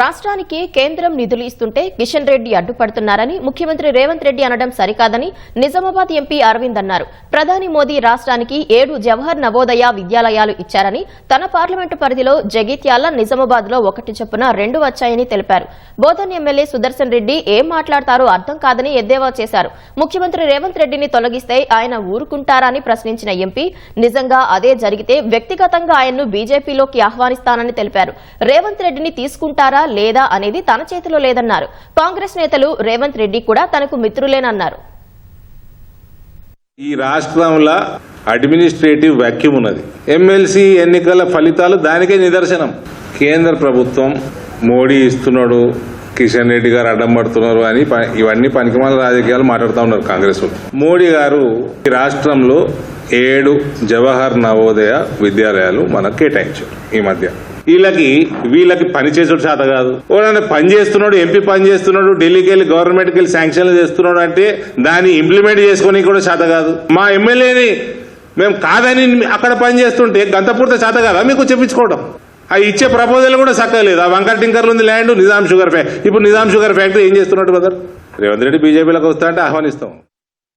రాష్ట్రానికి కేంద్రం నిధులు ఇస్తుంటే కిషన్ రెడ్డి అడ్డుపడుతున్నారని ముఖ్యమంత్రి రేవంత్ రెడ్డి అనడం సరికాదని నిజామాబాద్ ఎంపీ అరవింద్ అన్నారు. ప్రధాని మోదీ రాష్ట్రానికి ఏడు జవహర్ నవోదయ విద్యాలయాలు ఇచ్చారని తన పార్లమెంటు పరిధిలో జగిత్యాల నిజామాబాద్లో ఒకటి చొప్పున రెండు వచ్చాయని తెలిపారు. బోధన్ ఎమ్మెల్యే సుదర్శన్ రెడ్డి ఏం మాట్లాడతారో అర్థం కాదని ఎద్దేవా చేశారు. ముఖ్యమంత్రి రేవంత్ రెడ్డిని తొలగిస్తే ఆయన ఊరుకుంటారని ప్రశ్నించిన ఎంపీ నిజంగా అదే జరిగితే వ్యక్తిగతంగా ఆయన్ను బీజేపీలోకి ఆహ్వానిస్తానని తెలిపారు. రేవంత్ రెడ్డిని తీసుకుంటారా లేదా అనేది తన చేతిలో లేదన్నారు. కాంగ్రెస్ నేతలు రేవంత్ రెడ్డి కూడా తనకు మిత్రులేనన్నారు. ఈ రాష్ట్రంలో అడ్మినిస్ట్రేటివ్ వ్యాక్యూమ్ ఉన్నది. ఎమ్మెల్సీ ఎన్నికల ఫలితాలు దానికే నిదర్శనం. కేంద్ర ప్రభుత్వం మోడీ ఇస్తున్నాడు. కిషన్ రెడ్డి గారు అడ్డం పడుతున్నారు అని ఇవన్నీ పనికిమాల రాజకీయాలు మాట్లాడుతూ ఉన్నారు కాంగ్రెస్ మోడీ గారు ఈ రాష్ట్రంలో ఏడు జవహర్ నవోదయ విద్యాలయాలు మనకు కేటాయించారు ఈ మధ్య. వీళ్ళకి వీళ్ళకి పని చేసుడు చేత కాదు. ఓడన్నా పని చేస్తున్నాడు ఎంపీ పని చేస్తున్నాడు ఢిల్లీకి వెళ్ళి గవర్నమెంట్కి వెళ్ళి శాంక్షన్లు చేస్తున్నాడు అంటే దాన్ని ఇంప్లిమెంట్ చేసుకుని కూడా చేత కాదు. మా ఎమ్మెల్యేని మేము కాదని అక్కడ పని చేస్తుంటే గంతపూర్త చేత కాదా? మీకు చెప్పించుకోవడం. ఆ ఇచ్చే ప్రపోజల్ కూడా చక్కలేదు ఆ వంకర్ టింకర్లు ఉంది ల్యాండ్ నిజాం షుగర్ ఫ్యాక్టరీ ఇప్పుడు నిజాం షుగర్ ఫ్యాక్టరీ ఏం చేస్తున్నట్టు కదా రేవంత్ రెడ్డి బీజేపీలోకి వస్తా అంటే ఆహ్వానిస్తాం.